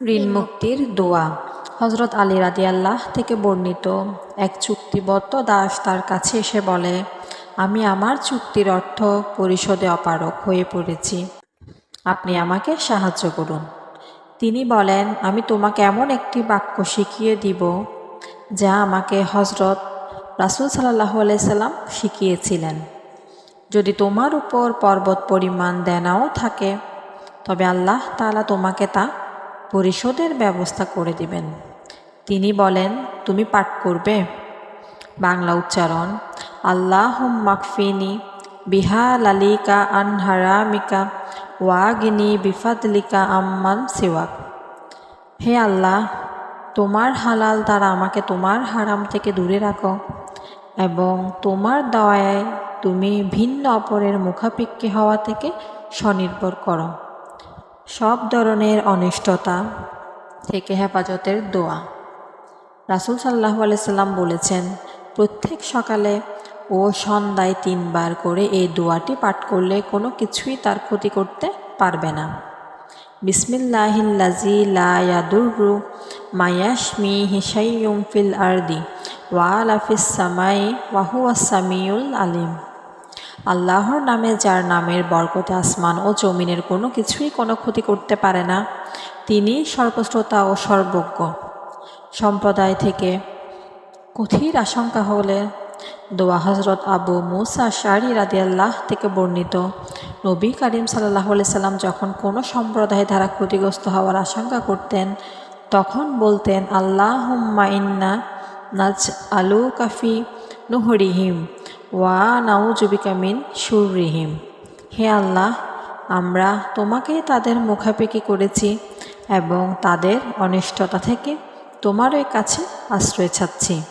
ঋণ মুক্তির দোয়া। হজরত আলী রাদি আল্লাহ থেকে বর্ণিত এক চুক্তিবদ্ধ দাস তার কাছে এসে বলে, আমি আমার চুক্তির অর্থ পরিশোধে অপারক হয়ে পড়েছি। আপনি আমাকে সাহায্য করুন। তিনি বলেন, আমি তোমাকে এমন একটি বাক্য শিখিয়ে দিব, যা আমাকে হজরত রাসুল সাল্লাহ আলাইসাল্লাম শিখিয়েছিলেন। যদি তোমার উপর পর্বত পরিমাণ দেনাও থাকে, তবে আল্লাহ তাআলা তোমাকে তা পরিশোধের ব্যবস্থা করে দিবেন। তিনি বলেন, তুমি পাঠ করবে? বাংলা উচ্চারণ আল্লাহ মাকফিনি বিহা লালিকা আনহারামিকা ওয়াগিনি বিফাদলিকা আম্মান সিওয়াক। হে আল্লাহ, তোমার হালাল দ্বারা আমাকে তোমার হারাম থেকে দূরে রাখো এবং তোমার দয়ায় তুমি ভিন্ন অপরের মুখাপেক্ষী হওয়া থেকে স্বনির্ভর করো। সব ধরনের অনিষ্টতা থেকে হেফাজতের দোয়া। রাসুল সাল্লাহ আলাইসাল্লাম বলেছেন, প্রত্যেক সকালে ও সন্ধ্যায় তিনবার করে এই দোয়াটি পাঠ করলে কোনো কিছুই তার ক্ষতি করতে পারবে না। বিসমিল্লাহিল্লাজি লা ইয়াদুরু মায়াশমি হিসাইয়ুম ফিল আরদি ওয়াল আফিস সামাই ওয়াহুয়া সামিউল আলিম। আল্লাহর নামে যার নামের বরকতে আসমান ও জমিনের কোনো কিছুই কোনো ক্ষতি করতে পারে না। তিনি সর্বশ্রোতা ও সর্বজ্ঞ। সম্প্রদায় থেকে কঠির আশঙ্কা হলে দোয়া হজরত আবু মুসা শারি রাদিয়াল্লাহ থেকে বর্ণিত। নবী করিম সাল্লাহ সাল্লাম যখন কোনো সম্প্রদায় দ্বারা ক্ষতিগ্রস্ত হওয়ার আশঙ্কা করতেন, তখন বলতেন আল্লাহ হুম্মা ইন্না নাজ আলু কাফি নুহরিহিম। ওয়া নাউজুবিকা মিন সুররিহিম হে আল্লাহ, আমরা তোমাকে তাদের মুখাপেকি করেছি এবং তাদের অনিষ্টতা থেকে তোমারই কাছে আশ্রয় চাচ্ছি।